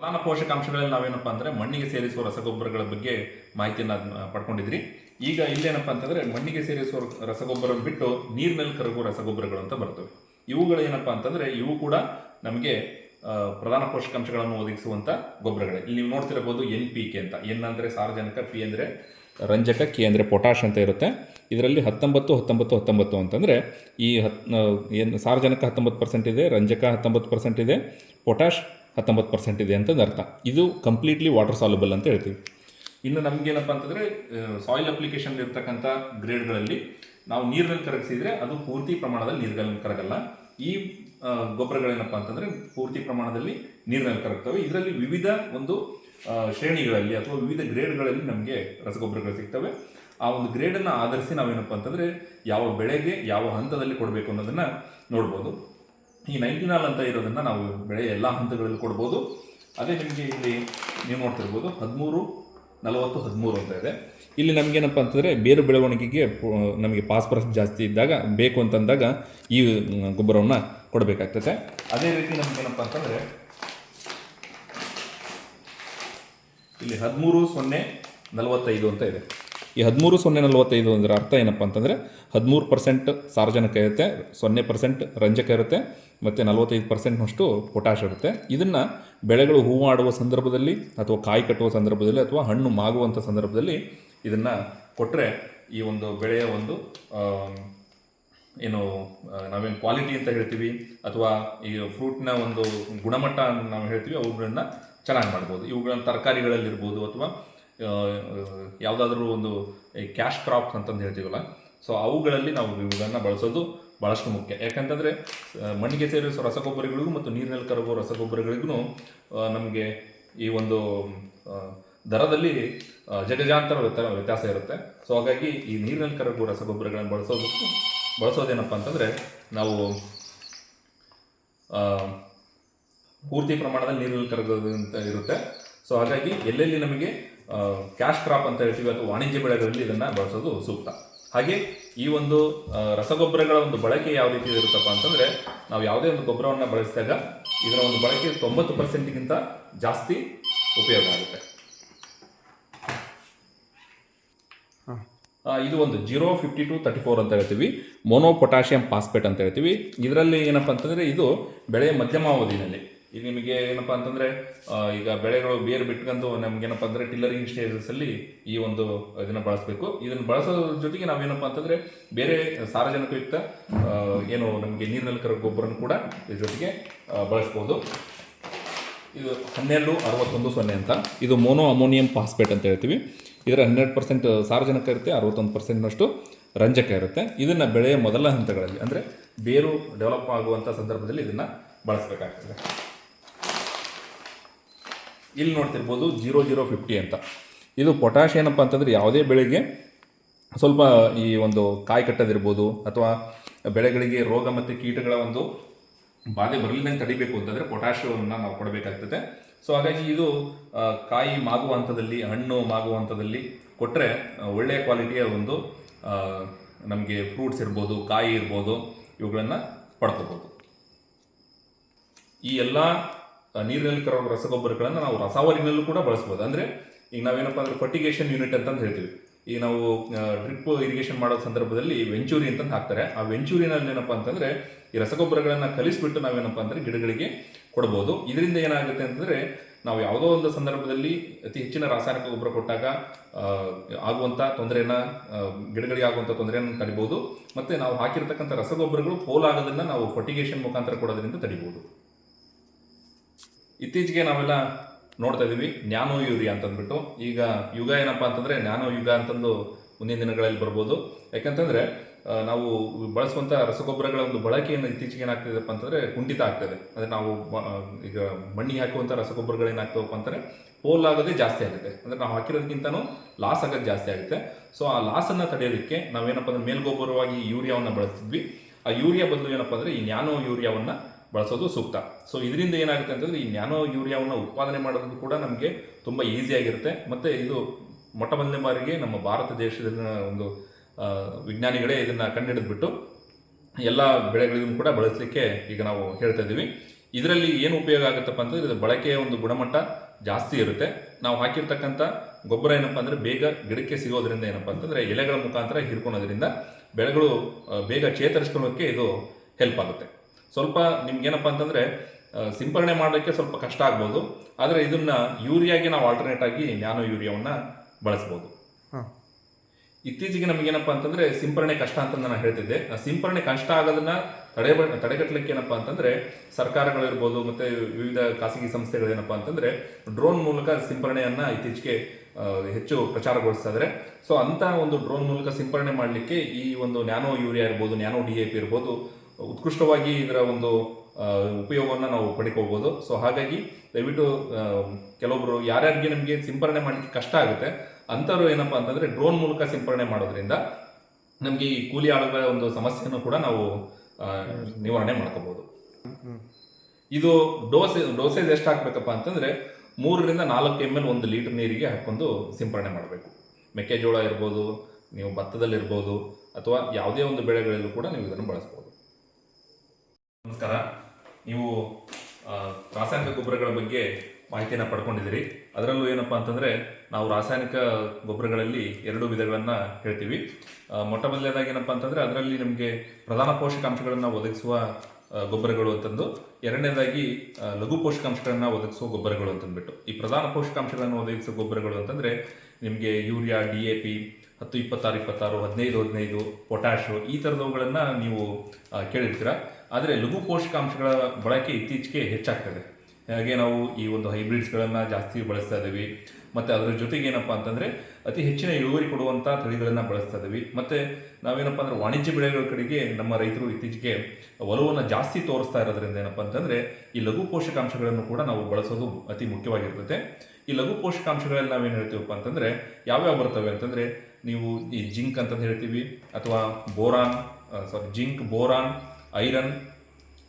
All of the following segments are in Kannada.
ಪ್ರಧಾನ ಪೋಷಕಾಂಶಗಳಲ್ಲಿ ನಾವೇನಪ್ಪ ಅಂದರೆ ಮಣ್ಣಿಗೆ ಸೇರಿಸುವ ರಸಗೊಬ್ಬರಗಳ ಬಗ್ಗೆ ಮಾಹಿತಿಯನ್ನು ಪಡ್ಕೊಂಡಿದ್ರಿ. ಈಗ ಇಲ್ಲೇನಪ್ಪ ಅಂತಂದರೆ ಮಣ್ಣಿಗೆ ಸೇರಿಸುವ ರಸಗೊಬ್ಬರ ಬಿಟ್ಟು ನೀರಿನಲ್ಲಿ ಕರಗುವ ರಸಗೊಬ್ಬರಗಳು ಅಂತ ಬರ್ತವೆ. ಇವುಗಳು ಏನಪ್ಪ ಅಂತಂದರೆ ಇವು ಕೂಡ ನಮಗೆ ಪ್ರಧಾನ ಪೋಷಕಾಂಶಗಳನ್ನು ಒದಗಿಸುವಂಥ ಗೊಬ್ಬರಗಳೇ. ಇಲ್ಲಿ ನೀವು ನೋಡ್ತಿರಬಹುದು ಎನ್ ಪಿ ಕೆ ಅಂತ. ಎನ್ ಅಂದರೆ ಸಾರಜನಕ, ಪಿ ಅಂದರೆ ರಂಜಕ, ಕೆ ಅಂದರೆ ಪೊಟ್ಯಾಷ್ ಅಂತ ಇರುತ್ತೆ. ಇದರಲ್ಲಿ ಹತ್ತೊಂಬತ್ತು ಹತ್ತೊಂಬತ್ತು ಹತ್ತೊಂಬತ್ತು ಅಂತಂದರೆ ಈ ಹತ್ ಏನು ಸಾರಜನಕ ಹತ್ತೊಂಬತ್ತು ಪರ್ಸೆಂಟ್ ಇದೆ, ರಂಜಕ ಹತ್ತೊಂಬತ್ತು ಪರ್ಸೆಂಟ್ ಇದೆ, ಪೊಟ್ಯಾಷ್ ಹತ್ತೊಂಬತ್ತು ಪರ್ಸೆಂಟ್ ಇದೆ ಅಂತಂದು ಅರ್ಥ. ಇದು ಕಂಪ್ಲೀಟ್ಲಿ ವಾಟರ್ ಸಾಲುಬಲ್ ಅಂತ ಹೇಳ್ತೀವಿ. ಇನ್ನು ನಮಗೇನಪ್ಪ ಅಂತಂದರೆ ಸಾಯಿಲ್ ಅಪ್ಲಿಕೇಶನ್ ಇರ್ತಕ್ಕಂಥ ಗ್ರೇಡ್ಗಳಲ್ಲಿ ನಾವು ನೀರಿನಲ್ಲಿ ಕರಗಿಸಿದರೆ ಅದು ಪೂರ್ತಿ ಪ್ರಮಾಣದಲ್ಲಿ ನೀರಿನಲ್ಲಿ ಕರಗಲ್ಲ. ಈ ಗೊಬ್ಬರಗಳೇನಪ್ಪ ಅಂತಂದರೆ ಪೂರ್ತಿ ಪ್ರಮಾಣದಲ್ಲಿ ನೀರಿನಲ್ಲಿ ಕರಗ್ತವೆ. ಇದರಲ್ಲಿ ವಿವಿಧ ಒಂದು ಶ್ರೇಣಿಗಳಲ್ಲಿ ಅಥವಾ ವಿವಿಧ ಗ್ರೇಡ್ಗಳಲ್ಲಿ ನಮಗೆ ರಸಗೊಬ್ಬರಗಳು ಸಿಗ್ತವೆ. ಆ ಒಂದು ಗ್ರೇಡನ್ನು ಆಧರಿಸಿ ನಾವೇನಪ್ಪ ಅಂತಂದರೆ ಯಾವ ಬೆಳೆಗೆ ಯಾವ ಹಂತದಲ್ಲಿ ಕೊಡಬೇಕು ಅನ್ನೋದನ್ನು ನೋಡ್ಬೋದು. ಈ ನೈಂಟಿನಾಲ್ ಅಂತ ಇರೋದನ್ನು ನಾವು ಬೆಳೆ ಎಲ್ಲ ಹಂತಗಳಲ್ಲಿ ಕೊಡ್ಬೋದು. ಅದೇ ನಿಮಗೆ ಇಲ್ಲಿ ನೀವು ನೋಡ್ತಿರ್ಬೋದು ಹದಿಮೂರು, ನಲವತ್ತು, ಹದಿಮೂರು ಅಂತ ಇದೆ. ಇಲ್ಲಿ ನಮಗೇನಪ್ಪ ಅಂತಂದರೆ ಬೇರು ಬೆಳವಣಿಗೆಗೆ ನಮಗೆ ಫಾಸ್ಫರಸ್ ಜಾಸ್ತಿ ಇದ್ದಾಗ ಬೇಕು ಅಂತಂದಾಗ ಈ ಗೊಬ್ಬರವನ್ನು ಕೊಡಬೇಕಾಗ್ತದೆ ಅದೇ ರೀತಿ ನಮಗೇನಪ್ಪ ಅಂತಂದರೆ ಇಲ್ಲಿ ಹದಿಮೂರು, ಸೊನ್ನೆ, ನಲವತ್ತೈದು ಅಂತ ಇದೆ. ಈ ಹದಿಮೂರು ಸೊನ್ನೆ ನಲವತ್ತೈದು ಅಂದರೆ ಅರ್ಥ ಏನಪ್ಪ ಅಂತಂದರೆ ಹದಿಮೂರು ಪರ್ಸೆಂಟ್ ಸಾರಜನಕ ಇರುತ್ತೆ, ಸೊನ್ನೆ ಪರ್ಸೆಂಟ್ ರಂಜಕ ಇರುತ್ತೆ, ಮತ್ತು ನಲವತ್ತೈದು ಪರ್ಸೆಂಟ್ನಷ್ಟು ಪೊಟ್ಯಾಶ್ ಇರುತ್ತೆ. ಇದನ್ನು ಬೆಳೆಗಳು ಹೂ ಆಡುವ ಸಂದರ್ಭದಲ್ಲಿ ಅಥವಾ ಕಾಯಿ ಕಟ್ಟುವ ಸಂದರ್ಭದಲ್ಲಿ ಅಥವಾ ಹಣ್ಣು ಮಾಗುವಂಥ ಸಂದರ್ಭದಲ್ಲಿ ಇದನ್ನು ಕೊಟ್ಟರೆ ಈ ಒಂದು ಬೆಳೆಯ ಒಂದು ಏನು ನಾವೇನು ಕ್ವಾಲಿಟಿ ಅಂತ ಹೇಳ್ತೀವಿ ಅಥವಾ ಈ ಫ್ರೂಟ್ನ ಒಂದು ಗುಣಮಟ್ಟ ನಾವು ಹೇಳ್ತೀವಿ, ಅವುಗಳನ್ನು ಚೆನ್ನಾಗಿ ಮಾಡ್ಬೋದು. ಇವುಗಳನ್ನು ತರಕಾರಿಗಳಲ್ಲಿರ್ಬೋದು ಅಥವಾ ಯಾವುದಾದ್ರೂ ಒಂದು ಕ್ಯಾಶ್ ಕ್ರಾಪ್ ಅಂತಂದು ಹೇಳ್ತೀವಲ್ಲ? ಸೊ ಅವುಗಳಲ್ಲಿ ನಾವು ಇವುಗಳನ್ನು ಬಳಸೋದು ಭಾಳಷ್ಟು ಮುಖ್ಯ. ಯಾಕಂತಂದರೆ ಮಣ್ಣಿಗೆ ಸೇರಿಸುವ ರಸಗೊಬ್ಬರಗಳಿಗೂ ಮತ್ತು ನೀರಿನಲ್ಲಿ ಕರಗುವ ರಸಗೊಬ್ಬರಗಳಿಗೂ ನಮಗೆ ಈ ಒಂದು ದರದಲ್ಲಿ ಜಗಜಾಂತರ ವ್ಯತ್ಯ- ವ್ಯತ್ಯಾಸ ಇರುತ್ತೆ. ಸೊ ಹಾಗಾಗಿ ಈ ನೀರಿನಲ್ಲಿ ಕರಗುವ ರಸಗೊಬ್ಬರಗಳನ್ನು ಬಳಸೋದಕ್ಕೆ ಬಳಸೋದೇನಪ್ಪ ಅಂತಂದರೆ, ನಾವು ಪೂರ್ತಿ ಪ್ರಮಾಣದಲ್ಲಿ ನೀರಿನಲ್ಲಿ ಕರಗೋದಂತ ಇರುತ್ತೆ. ಸೊ ಹಾಗಾಗಿ ಎಲ್ಲೆಲ್ಲಿ ನಮಗೆ ಕ್ಯಾಶ್ ಕ್ರಾಪ್ ಅಂತ ಹೇಳ್ತೀವಿ ಅಥವಾ ವಾಣಿಜ್ಯ ಬೆಳೆಗಳಲ್ಲಿ ಇದನ್ನು ಬಳಸೋದು ಸೂಕ್ತ. ಹಾಗೆ ಈ ಒಂದು ರಸಗೊಬ್ಬರಗಳ ಒಂದು ಬಳಕೆ ಯಾವ ರೀತಿ ಇರುತ್ತಪ್ಪ ಅಂತಂದರೆ ನಾವು ಯಾವುದೇ ಒಂದು ಗೊಬ್ಬರವನ್ನು ಬಳಸಿದಾಗ ಇದರ ಒಂದು ಬಳಕೆ ತೊಂಬತ್ತು ಪರ್ಸೆಂಟ್ಗಿಂತ ಜಾಸ್ತಿ ಉಪಯೋಗ ಆಗುತ್ತೆ. ಇದು ಒಂದು zero fifty two thirty four ಅಂತ ಹೇಳ್ತೀವಿ. ಮೊನೋ ಪೊಟ್ಯಾಷಿಯಂ ಫಾಸ್ಫೇಟ್ ಅಂತ ಹೇಳ್ತೀವಿ. ಇದರಲ್ಲಿ ಏನಪ್ಪ ಅಂತಂದರೆ ಇದು ಬೆಳೆಯ ಮಧ್ಯಮಾವಧಿನಲ್ಲಿ ಈಗ ನಿಮಗೆ ಏನಪ್ಪ ಅಂತಂದರೆ ಈಗ ಬೆಳೆಗಳು ಬೇರು ಬಿಟ್ಕೊಂಡು ನಮಗೇನಪ್ಪ ಅಂದರೆ ಟಿಲ್ಲರಿಂಗ್ ಸ್ಟೇಜಸಲ್ಲಿ ಈ ಒಂದು ಇದನ್ನು ಬಳಸಬೇಕು. ಇದನ್ನು ಬಳಸೋದ್ರ ಜೊತೆಗೆ ನಾವೇನಪ್ಪ ಅಂತಂದರೆ ಬೇರೆ ಸಾರಜನಕಯುಕ್ತ ಏನು ನಮಗೆ ನೀರಿನಲ್ಲಿ ಕರೋ ಗೊಬ್ಬರನ ಕೂಡ ಇದ್ರ ಜೊತೆಗೆ ಬಳಸ್ಬೋದು. ಇದು ಹನ್ನೆರಡು ಅರವತ್ತೊಂದು ಸೊನ್ನೆ ಅಂತ. ಇದು ಮೋನೋ ಅಮೋನಿಯಂ ಫಾಸ್ಫೇಟ್ ಅಂತ ಹೇಳ್ತೀವಿ. ಇದರ ಹನ್ನೆರಡು ಪರ್ಸೆಂಟ್ ಸಾರಜನಕ ಇರುತ್ತೆ, ಅರವತ್ತೊಂದು ಪರ್ಸೆಂಟ್ನಷ್ಟು ರಂಜಕ ಇರುತ್ತೆ. ಇದನ್ನು ಬೆಳೆಯ ಮೊದಲ ಹಂತಗಳಲ್ಲಿ ಅಂದರೆ ಬೇರು ಡೆವಲಪ್ ಆಗುವಂಥ ಸಂದರ್ಭದಲ್ಲಿ ಇದನ್ನು ಬಳಸಬೇಕಾಗ್ತದೆ. ಇಲ್ಲಿ ನೋಡ್ತಿರ್ಬೋದು ಜೀರೋ ಜೀರೋ ಫಿಫ್ಟಿ ಅಂತ. ಇದು ಪೊಟ್ಯಾಶ್ ಏನಪ್ಪ ಅಂತಂದರೆ ಯಾವುದೇ ಬೆಳೆಗೆ ಸ್ವಲ್ಪ ಈ ಒಂದು ಕಾಯಿ ಕಟ್ಟದಿರ್ಬೋದು ಅಥವಾ ಬೆಳೆಗಳಿಗೆ ರೋಗ ಮತ್ತು ಕೀಟಗಳ ಒಂದು ಬಾಧೆ ಬರಲಿಲ್ಲಂಗೆ ತಡಿಬೇಕು ಅಂತಂದರೆ ಪೊಟ್ಯಾಷಿಯವನ್ನು ನಾವು ಕೊಡಬೇಕಾಗ್ತದೆ. ಸೊ ಹಾಗಾಗಿ ಇದು ಕಾಯಿ ಮಾಗುವ ಹಂತದಲ್ಲಿ ಹಣ್ಣು ಮಾಗುವ ಹಂತದಲ್ಲಿ ಕೊಟ್ಟರೆ ಒಳ್ಳೆಯ ಕ್ವಾಲಿಟಿಯ ಒಂದು ನಮಗೆ ಫ್ರೂಟ್ಸ್ ಇರ್ಬೋದು, ಕಾಯಿ ಇರ್ಬೋದು, ಇವುಗಳನ್ನು ಪಡ್ಕೋಬೋದು. ಈ ಎಲ್ಲ ನೀರಿನಲ್ಲಿ ಕರೋ ರಸಗೊಬ್ಬರಗಳನ್ನು ನಾವು ರಸಾವರಿನಲ್ಲೂ ಕೂಡ ಬಳಸ್ಬೋದು. ಅಂದರೆ ಈಗ ನಾವೇನಪ್ಪ ಅಂದ್ರೆ ಫರ್ಟಿಗೇಷನ್ ಯೂನಿಟ್ ಅಂತಂದು ಹೇಳ್ತೀವಿ. ಈಗ ನಾವು ಡ್ರಿಪ್ ಇರಿಗೇಷನ್ ಮಾಡೋ ಸಂದರ್ಭದಲ್ಲಿ ವೆಂಚೂರಿ ಅಂತಂದು ಹಾಕ್ತಾರೆ. ಆ ವೆಂಚೂರಿನಲ್ಲಿ ಏನಪ್ಪ ಅಂತಂದರೆ ಈ ರಸಗೊಬ್ಬರಗಳನ್ನು ಕಲಿಸ್ಬಿಟ್ಟು ನಾವೇನಪ್ಪ ಅಂದರೆ ಗಿಡಗಳಿಗೆ ಕೊಡ್ಬೋದು. ಇದರಿಂದ ಏನಾಗುತ್ತೆ ಅಂತಂದರೆ ನಾವು ಯಾವುದೋ ಒಂದು ಸಂದರ್ಭದಲ್ಲಿ ಅತಿ ಹೆಚ್ಚಿನ ರಾಸಾಯನಿಕ ಗೊಬ್ಬರ ಕೊಟ್ಟಾಗ ಆಗುವಂಥ ತೊಂದರೆಯನ್ನು ಗಿಡಗಳಿಗೆ ಆಗುವಂಥ ತೊಂದರೆಯನ್ನು ತಡಿಬೋದು. ಮತ್ತು ನಾವು ಹಾಕಿರ್ತಕ್ಕಂಥ ರಸಗೊಬ್ಬರಗಳು ಪೋಲಾಗೋದನ್ನು ನಾವು ಫರ್ಟಿಗೇಷನ್ ಮುಖಾಂತರ ಕೊಡೋದರಿಂದ ತಡಿಬೋದು. ಇತ್ತೀಚೆಗೆ ನಾವೆಲ್ಲ ನೋಡ್ತಾ ಇದ್ದೀವಿ ನ್ಯಾನೋ ಯೂರಿಯಾ ಅಂತಂದ್ಬಿಟ್ಟು. ಈಗ ಯುಗ ಏನಪ್ಪ ಅಂತಂದರೆ ನ್ಯಾನೋ ಯುಗ ಅಂತಂದು ಮುಂದಿನ ದಿನಗಳಲ್ಲಿ ಬರ್ಬೋದು. ಯಾಕಂತಂದರೆ ನಾವು ಬಳಸುವಂಥ ರಸಗೊಬ್ಬರಗಳ ಒಂದು ಬಳಕೆಯನ್ನು ಇತ್ತೀಚೆಗೆ ಏನಾಗ್ತಿದೆಪ್ಪ ಅಂತಂದರೆ, ಕುಂಠಿತ ಆಗ್ತದೆ. ಅಂದರೆ ನಾವು ಈಗ ಮಣ್ಣಿಗೆ ಹಾಕುವಂಥ ರಸಗೊಬ್ಬರಗಳು ಏನಾಗ್ತವಪ್ಪ ಅಂತಂದರೆ, ಪೋಲ್ ಆಗೋದೇ ಜಾಸ್ತಿ ಆಗುತ್ತೆ. ಅಂದರೆ ನಾವು ಹಾಕಿರೋದಕ್ಕಿಂತನೂ ಲಾಸ್ ಆಗೋದು ಜಾಸ್ತಿ ಆಗುತ್ತೆ. ಸೊ ಆ ಲಾಸನ್ನು ತಡೆಯೋದಕ್ಕೆ ನಾವೇನಪ್ಪ ಅಂದ್ರೆ ಮೇಲ್ಗೊಬ್ಬರವಾಗಿ ಯೂರಿಯಾವನ್ನು ಬಳಸ್ತಿದ್ವಿ. ಆ ಯೂರಿಯಾ ಬದಲು ಏನಪ್ಪ ಅಂದರೆ, ಈ ನ್ಯಾನೋ ಯೂರಿಯಾವನ್ನು ಬಳಸೋದು ಸೂಕ್ತ. ಸೊ ಇದರಿಂದ ಏನಾಗುತ್ತೆ ಅಂತಂದರೆ ಈ ನ್ಯಾನೋ ಯೂರಿಯಾವನ್ನು ಉತ್ಪಾದನೆ ಮಾಡೋದು ಕೂಡ ನಮಗೆ ತುಂಬ ಈಸಿಯಾಗಿರುತ್ತೆ ಮತ್ತು ಇದು ಮೊಟ್ಟ ಮೊದಲನೇ ಬಾರಿಗೆ ನಮ್ಮ ಭಾರತ ದೇಶದ ಒಂದು ವಿಜ್ಞಾನಿಗಳೇ ಇದನ್ನು ಕಂಡುಹಿಡಿದ್ಬಿಟ್ಟು ಎಲ್ಲ ಬೆಳೆಗಳಿಗೂ ಕೂಡ ಬಳಸಲಿಕ್ಕೆ ಈಗ ನಾವು ಹೇಳ್ತಾ ಇದ್ದೀವಿ. ಇದರಲ್ಲಿ ಏನು ಉಪಯೋಗ ಆಗುತ್ತಪ್ಪ ಅಂತಂದರೆ ಇದರ ಬಳಕೆಯ ಒಂದು ಗುಣಮಟ್ಟ ಜಾಸ್ತಿ ಇರುತ್ತೆ. ನಾವು ಹಾಕಿರ್ತಕ್ಕಂಥ ಗೊಬ್ಬರ ಏನಪ್ಪ ಅಂದರೆ ಬೇಗ ಗಿಡಕ್ಕೆ ಸಿಗೋದ್ರಿಂದ ಏನಪ್ಪ ಅಂತಂದರೆ ಎಲೆಗಳ ಮುಖಾಂತರ ಹಿಡ್ಕೊಳೋದ್ರಿಂದ ಬೆಳೆಗಳು ಬೇಗ ಚೇತರಿಸ್ಕೊಳ್ಳೋಕ್ಕೆ ಇದು ಹೆಲ್ಪ್ ಆಗುತ್ತೆ. ಸ್ವಲ್ಪ ನಿಮ್ಗೇನಪ್ಪ ಅಂತಂದ್ರೆ ಸಿಂಪರಣೆ ಮಾಡೋಕ್ಕೆ ಸ್ವಲ್ಪ ಕಷ್ಟ ಆಗ್ಬೋದು. ಆದರೆ ಇದನ್ನ ಯೂರಿಯಾಗೆ ನಾವು ಆಲ್ಟರ್ನೇಟ್ ಆಗಿ ನ್ಯಾನೋ ಯೂರಿಯಾವನ್ನ ಬಳಸ್ಬೋದು. ಹಾಂ. ಇತ್ತೀಚೆಗೆ ನಮಗೇನಪ್ಪ ಅಂತಂದ್ರೆ ಸಿಂಪರಣೆ ಕಷ್ಟ ಅಂತ ನಾನು ಹೇಳ್ತಿದ್ದೆ. ಆ ಸಿಂಪರಣೆ ಕಷ್ಟ ಆಗೋದನ್ನ ತಡೆ ತಡೆಗಟ್ಟಲಿಕ್ಕೆ ಏನಪ್ಪ ಅಂತಂದ್ರೆ ಸರ್ಕಾರಗಳಿರ್ಬೋದು ಮತ್ತೆ ವಿವಿಧ ಖಾಸಗಿ ಸಂಸ್ಥೆಗಳೇನಪ್ಪ ಅಂತಂದ್ರೆ ಡ್ರೋನ್ ಮೂಲಕ ಸಿಂಪರಣೆಯನ್ನ ಇತ್ತೀಚೆಗೆ ಹೆಚ್ಚು ಪ್ರಚಾರಗೊಳಿಸ್ತಾ ಇದ್ದಾರೆ ಸೊ ಅಂತ ಒಂದು ಡ್ರೋನ್ ಮೂಲಕ ಸಿಂಪರಣೆ ಮಾಡಲಿಕ್ಕೆ ಈ ಒಂದು ನ್ಯಾನೋ ಯೂರಿಯಾ ಇರ್ಬೋದು ನ್ಯಾನೋ ಡಿ ಎ ಪಿ ಇರ್ಬೋದು ಉತ್ಕೃಷ್ಟವಾಗಿ ಇದರ ಒಂದು ಉಪಯೋಗವನ್ನು ನಾವು ಪಡ್ಕೋಬೋದು. ಸೊ ಹಾಗಾಗಿ ದಯವಿಟ್ಟು ಕೆಲವೊಬ್ಬರು ಯಾರ್ಯಾರಿಗೆ ನಮಗೆ ಸಿಂಪರಣೆ ಮಾಡಲಿಕ್ಕೆ ಕಷ್ಟ ಆಗುತ್ತೆ, ಅಂಥವ್ರು ಏನಪ್ಪ ಅಂತಂದರೆ ಡ್ರೋನ್ ಮೂಲಕ ಸಿಂಪರಣೆ ಮಾಡೋದ್ರಿಂದ ನಮಗೆ ಈ ಕೂಲಿ ಆಳುಗಳ ಒಂದು ಸಮಸ್ಯೆಯನ್ನು ಕೂಡ ನಾವು ನಿವಾರಣೆ ಮಾಡ್ಕೋಬೋದು. ಇದು ಡೋಸ್ ಡೋಸೇಜ್ ಎಷ್ಟು ಹಾಕ್ಬೇಕಪ್ಪ ಅಂತಂದರೆ ಮೂರರಿಂದ ನಾಲ್ಕು ಎಂ ಎಲ್ ಒಂದು ಲೀಟರ್ ನೀರಿಗೆ ಹಾಕ್ಕೊಂಡು ಸಿಂಪರಣೆ ಮಾಡಬೇಕು. ಮೆಕ್ಕೆಜೋಳ ಇರ್ಬೋದು, ನೀವು ಭತ್ತದಲ್ಲಿರ್ಬೋದು, ಅಥವಾ ಯಾವುದೇ ಒಂದು ಬೆಳೆಗಳಲ್ಲೂ ಕೂಡ ನೀವು ಇದನ್ನು ಬಳಸ್ಬೋದು. ನಮಸ್ಕಾರ. ನೀವು ರಾಸಾಯನಿಕ ಗೊಬ್ಬರಗಳ ಬಗ್ಗೆ ಮಾಹಿತಿಯನ್ನು ಪಡ್ಕೊಂಡಿದ್ದೀರಿ. ಅದರಲ್ಲೂ ಏನಪ್ಪ ಅಂತಂದರೆ, ನಾವು ರಾಸಾಯನಿಕ ಗೊಬ್ಬರಗಳಲ್ಲಿ ಎರಡು ವಿಧಗಳನ್ನು ಹೇಳ್ತೀವಿ. ಮೊಟ್ಟ ಮೊದಲನೇದಾಗಿ ಏನಪ್ಪ ಅಂತಂದರೆ, ಅದರಲ್ಲಿ ನಿಮಗೆ ಪ್ರಧಾನ ಪೋಷಕಾಂಶಗಳನ್ನು ಒದಗಿಸುವ ಗೊಬ್ಬರಗಳು ಅಂತಂದು. ಎರಡನೇದಾಗಿ ಲಘು ಪೋಷಕಾಂಶಗಳನ್ನು ಒದಗಿಸುವ ಗೊಬ್ಬರಗಳು ಅಂತಂದ್ಬಿಟ್ಟು. ಈ ಪ್ರಧಾನ ಪೋಷಕಾಂಶಗಳನ್ನು ಒದಗಿಸುವ ಗೊಬ್ಬರಗಳು ಅಂತಂದರೆ, ನಿಮಗೆ ಯೂರಿಯಾ, ಡಿ ಎ ಪಿ ಹತ್ತು, ಇಪ್ಪತ್ತಾರು ಇಪ್ಪತ್ತಾರು, ಹದಿನೈದು ಹದಿನೈದು ಪೊಟ್ಯಾಶು ಈ ಥರದವುಗಳನ್ನು ನೀವು ಕೇಳಿರ್ತೀರ. ಆದರೆ ಲಘು ಪೋಷಕಾಂಶಗಳ ಬಳಕೆ ಇತ್ತೀಚೆಗೆ ಹೆಚ್ಚಾಗ್ತದೆ. ಹಾಗೆ ನಾವು ಈ ಒಂದು ಹೈಬ್ರಿಡ್ಸ್ಗಳನ್ನು ಜಾಸ್ತಿ ಬಳಸ್ತಾ ಇದ್ದೀವಿ. ಮತ್ತು ಅದರ ಜೊತೆಗೆ ಏನಪ್ಪ ಅಂತಂದರೆ ಅತಿ ಹೆಚ್ಚಿನ ಇಳುವರಿ ಕೊಡುವಂಥ ತಳಿಗಳನ್ನು ಬಳಸ್ತಾ ಇದ್ದೀವಿ. ಮತ್ತು ನಾವೇನಪ್ಪ ಅಂದರೆ ವಾಣಿಜ್ಯ ಬೆಳೆಗಳ ಕಡೆಗೆ ನಮ್ಮ ರೈತರು ಇತ್ತೀಚೆಗೆ ಒಲವನ್ನು ಜಾಸ್ತಿ ತೋರಿಸ್ತಾ ಇರೋದ್ರಿಂದ ಏನಪ್ಪ ಅಂತಂದರೆ ಈ ಲಘು ಪೋಷಕಾಂಶಗಳನ್ನು ಕೂಡ ನಾವು ಬಳಸೋದು ಅತಿ ಮುಖ್ಯವಾಗಿರ್ತದೆ. ಈ ಲಘು ಪೋಷಕಾಂಶಗಳಲ್ಲಿ ನಾವೇನು ಹೇಳ್ತೀವಪ್ಪ ಅಂತಂದರೆ ಯಾವ್ಯಾವ ಬರ್ತವೆ ಅಂತಂದರೆ ನೀವು ಈ ಜಿಂಕ್ ಅಂತಂದು ಹೇಳ್ತೀವಿ ಅಥವಾ boron sorry zinc, boron, iron,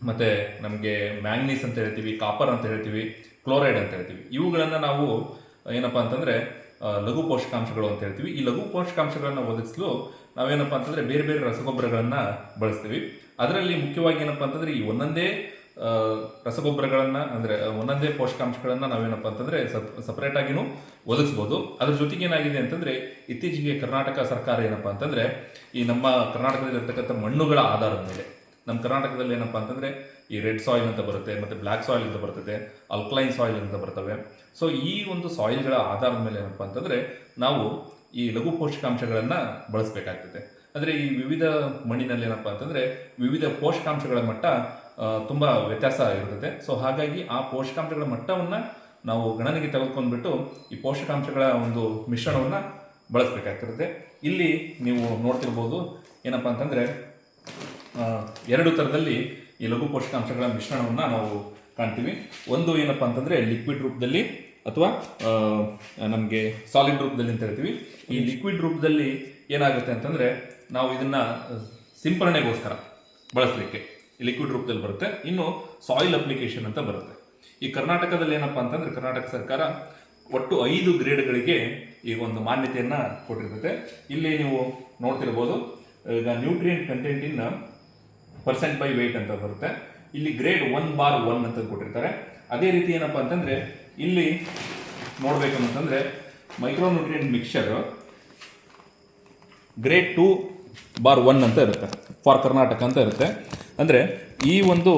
ಮತ್ತು ನಮಗೆ ಮ್ಯಾಂಗ್ನೀಸ್ ಅಂತ ಹೇಳ್ತೀವಿ, ಕಾಪರ್ ಅಂತ ಹೇಳ್ತೀವಿ, ಕ್ಲೋರೈಡ್ ಅಂತ ಹೇಳ್ತೀವಿ. ಇವುಗಳನ್ನು ನಾವು ಏನಪ್ಪ ಅಂತಂದರೆ ಲಘು ಪೋಷಕಾಂಶಗಳು ಅಂತ ಹೇಳ್ತೀವಿ. ಈ ಲಘು ಪೋಷಕಾಂಶಗಳನ್ನು ಒದಗಿಸಲು ನಾವೇನಪ್ಪ ಅಂತಂದರೆ ಬೇರೆ ಬೇರೆ ರಸಗೊಬ್ಬರಗಳನ್ನು ಬಳಸ್ತೀವಿ. ಅದರಲ್ಲಿ ಮುಖ್ಯವಾಗಿ ಏನಪ್ಪ ಅಂತಂದರೆ ಈ ಒಂದೊಂದೇ ರಸಗೊಬ್ಬರಗಳನ್ನು, ಅಂದರೆ ಒಂದೊಂದೇ ಪೋಷಕಾಂಶಗಳನ್ನು ನಾವೇನಪ್ಪ ಅಂತಂದರೆ ಸಪ್ರೇಟಾಗಿನೂ ಒದಗಿಸ್ಬೋದು. ಅದ್ರ ಜೊತೆಗೆ ಏನಾಗಿದೆ ಅಂತಂದರೆ, ಇತ್ತೀಚೆಗೆ ಕರ್ನಾಟಕ ಸರ್ಕಾರ ಏನಪ್ಪ ಅಂತಂದರೆ, ಈ ನಮ್ಮ ಕರ್ನಾಟಕದಲ್ಲಿರ್ತಕ್ಕಂಥ ಮಣ್ಣುಗಳ ಆಧಾರದ ಮೇಲೆ, ನಮ್ಮ ಕರ್ನಾಟಕದಲ್ಲಿ ಏನಪ್ಪ ಅಂತಂದರೆ, ಈ ರೆಡ್ ಸಾಯಿಲ್ ಅಂತ ಬರುತ್ತೆ, ಮತ್ತು ಬ್ಲ್ಯಾಕ್ ಸಾಯಿಲ್ ಅಂತ ಬರ್ತದೆ, ಅಲ್ಕ್ಲೈನ್ ಸಾಯಿಲ್ ಅಂತ ಬರ್ತವೆ. ಸೊ ಈ ಒಂದು ಸಾಯಿಲ್ಗಳ ಆಧಾರದ ಮೇಲೆ ಏನಪ್ಪ ಅಂತಂದರೆ, ನಾವು ಈ ಲಘು ಪೋಷಕಾಂಶಗಳನ್ನು ಬಳಸಬೇಕಾಗ್ತದೆ. ಅಂದರೆ ಈ ವಿವಿಧ ಮಣ್ಣಿನಲ್ಲಿ ಏನಪ್ಪ ಅಂತಂದರೆ, ವಿವಿಧ ಪೋಷಕಾಂಶಗಳ ಮಟ್ಟ ತುಂಬ ವ್ಯತ್ಯಾಸ ಇರ್ತದೆ. ಸೊ ಹಾಗಾಗಿ ಆ ಪೋಷಕಾಂಶಗಳ ಮಟ್ಟವನ್ನು ನಾವು ಗಣನೆಗೆ ತೆಗೆದುಕೊಂಡ್ಬಿಟ್ಟು ಈ ಪೋಷಕಾಂಶಗಳ ಒಂದು ಮಿಶ್ರಣವನ್ನು ಬಳಸಬೇಕಾಗ್ತಿರುತ್ತೆ ಇಲ್ಲಿ ನೀವು ನೋಡ್ತಿರ್ಬೋದು ಏನಪ್ಪ ಅಂತಂದರೆ ಎರಡು ಥರದಲ್ಲಿ ಈ ಲಘು ಪೋಷಕಾಂಶಗಳ ಮಿಶ್ರಣವನ್ನು ನಾವು ಕಾಣ್ತೀವಿ. ಒಂದು ಏನಪ್ಪ ಅಂತಂದರೆ ಲಿಕ್ವಿಡ್ ರೂಪದಲ್ಲಿ ಅಥವಾ ನಮಗೆ ಸಾಲಿಡ್ ರೂಪದಲ್ಲಿ ಅಂತ ಹೇಳ್ತೀವಿ. ಈ ಲಿಕ್ವಿಡ್ ರೂಪದಲ್ಲಿ ಏನಾಗುತ್ತೆ ಅಂತಂದರೆ ನಾವು ಇದನ್ನು ಸಿಂಪರಣೆಗೋಸ್ಕರ ಬಳಸಲಿಕ್ಕೆ. ಲಿಕ್ವಿಡ್ ರೂಪದಲ್ಲಿ ಬರುತ್ತೆ. ಇನ್ನು ಸಾಯಿಲ್ ಅಪ್ಲಿಕೇಶನ್ ಅಂತ ಬರುತ್ತೆ. ಈ ಕರ್ನಾಟಕದಲ್ಲಿ ಏನಪ್ಪ ಅಂತಂದ್ರೆ ಕರ್ನಾಟಕ ಸರ್ಕಾರ ಒಟ್ಟು ಐದು ಗ್ರೇಡ್ಗಳಿಗೆ ಈ ಒಂದು ಮಾನ್ಯತೆಯನ್ನು ಕೊಟ್ಟಿರ್ತದೆ ಇಲ್ಲಿ ನೀವು ನೋಡ್ತಿರ್ಬೋದು, ಈಗ nutrient content in percent by weight ಅಂತ ಬರುತ್ತೆ. ಇಲ್ಲಿ ಗ್ರೇಡ್ ಒನ್ ಬಾರ್ ಒನ್ ಅಂತ ಕೊಟ್ಟಿರ್ತಾರೆ. ಅದೇ ರೀತಿ ಏನಪ್ಪ ಅಂತಂದರೆ ಇಲ್ಲಿ ನೋಡಬೇಕು ಅಂತಂದರೆ micronutrient mixture grade two bar one ಅಂತ ಇರುತ್ತೆ. ಫಾರ್ ಕರ್ನಾಟಕ ಅಂತ ಇರುತ್ತೆ. ಅಂದರೆ ಈ ಒಂದು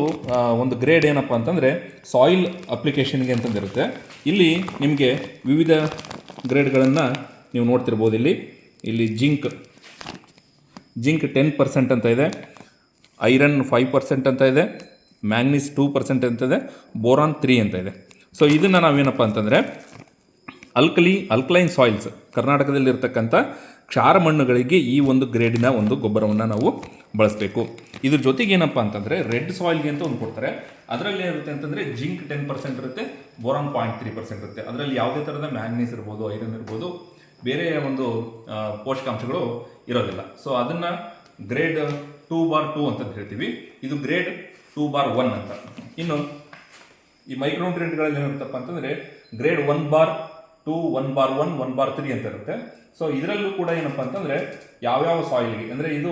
ಒಂದು ಗ್ರೇಡ್ ಏನಪ್ಪ ಅಂತಂದರೆ ಸಾಯಿಲ್ ಅಪ್ಲಿಕೇಶನ್ಗೆ ಅಂತಂದಿರುತ್ತೆ. ಇಲ್ಲಿ ನಿಮಗೆ ವಿವಿಧ ಗ್ರೇಡ್ಗಳನ್ನು ನೀವು ನೋಡ್ತಿರ್ಬೋದು ಇಲ್ಲಿ. ಇಲ್ಲಿ ಜಿಂಕ್ ಜಿಂಕ್ ಟೆನ್ ಪರ್ಸೆಂಟ್ ಅಂತ ಇದೆ. ಐರನ್ ಫೈವ್ ಪರ್ಸೆಂಟ್ ಅಂತ ಇದೆ. ಮ್ಯಾಂಗ್ನೀಸ್ ಟೂ ಪರ್ಸೆಂಟ್ ಅಂತ ಇದೆ. ಬೋರಾನ್ ತ್ರೀ ಅಂತ ಇದೆ. ಸೊ ಇದನ್ನು ನಾವೇನಪ್ಪ ಅಂತಂದರೆ ಅಲ್ಕಲಿ ಅಲ್ಕಲೈನ್ ಸಾಯಿಲ್ಸ್ ಕರ್ನಾಟಕದಲ್ಲಿರ್ತಕ್ಕಂಥ ಕ್ಷಾರ ಮಣ್ಣುಗಳಿಗೆ ಈ ಒಂದು ಗ್ರೇಡಿನ ಒಂದು ಗೊಬ್ಬರವನ್ನು ನಾವು ಬಳಸಬೇಕು. ಇದ್ರ ಜೊತೆಗೆ ಏನಪ್ಪ ಅಂತಂದರೆ ರೆಡ್ ಸಾಯಿಲ್ಗೆ ಅಂತ ಒಂದು ಕೊಡ್ತಾರೆ. ಅದರಲ್ಲಿ ಏನಿರುತ್ತೆ ಅಂತಂದರೆ ಜಿಂಕ್ ಟೆನ್ ಪರ್ಸೆಂಟ್ ಇರುತ್ತೆ, ಬೋರಾನ್ ಪಾಯಿಂಟ್ ತ್ರೀ ಪರ್ಸೆಂಟ್ ಇರುತ್ತೆ. ಅದರಲ್ಲಿ ಯಾವುದೇ ಥರದ ಮ್ಯಾಂಗ್ನೀಸ್ ಇರ್ಬೋದು, ಐರನ್ ಇರ್ಬೋದು, ಬೇರೆ ಒಂದು ಪೋಷಕಾಂಶಗಳು ಇರೋದಿಲ್ಲ. ಸೊ ಅದನ್ನು ಗ್ರೇಡ್ ಟೂ ಬಾರ್ ಟೂ ಅಂತ ಹೇಳ್ತೀವಿ. ಇದು ಗ್ರೇಡ್ ಟೂ ಬಾರ್ ಒನ್ ಅಂತ. ಇನ್ನು ಈ ಮೈಕ್ರೋನ್ಟ್ರೆಂಟ್ಗಳಲ್ಲಿ ಏನಿರುತ್ತಪ್ಪ ಅಂತಂದರೆ grade one bar two, one bar one one bar three ಅಂತ ಇರುತ್ತೆ. ಸೊ ಇದರಲ್ಲೂ ಕೂಡ ಏನಪ್ಪ ಅಂತಂದರೆ ಯಾವ್ಯಾವ ಸಾಯಿಲ್ಗೆ ಅಂದರೆ ಇದು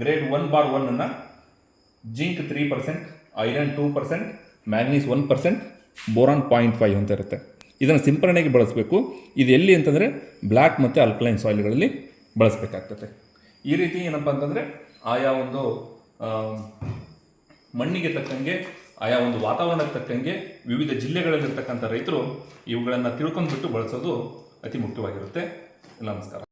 grade one bar ಒನ್ನನ್ನು zinc three percent iron two percent manganese one percent boron point five ಅಂತ ಇರುತ್ತೆ. ಇದನ್ನು ಸಿಂಪರಣೆಗೆ ಬಳಸಬೇಕು. ಇದು ಎಲ್ಲಿ ಅಂತಂದರೆ ಬ್ಲ್ಯಾಕ್ ಮತ್ತು ಅಲ್ಕಲೈನ್ ಸಾಯಿಲ್ಗಳಲ್ಲಿ ಬಳಸಬೇಕಾಗ್ತದೆ. ಈ ರೀತಿ ಏನಪ್ಪ ಅಂತಂದರೆ ಆಯಾ ಒಂದು ಮಣ್ಣಿಗೆ ತಕ್ಕಂಗೆ ಆಯಾ ಒಂದು ವಾತಾವರಣಕ್ಕೆ ತಕ್ಕಂಗೆ ವಿವಿಧ ಜಿಲ್ಲೆಗಳಲ್ಲಿರ್ತಕ್ಕಂಥ ರೈತರು ಇವುಗಳನ್ನು ತಿಳ್ಕೊಂಡ್ಬಿಟ್ಟು ಬಳಸೋದು ಅತಿ ಮುಖ್ಯವಾಗಿರುತ್ತೆ. ನಮಸ್ಕಾರ.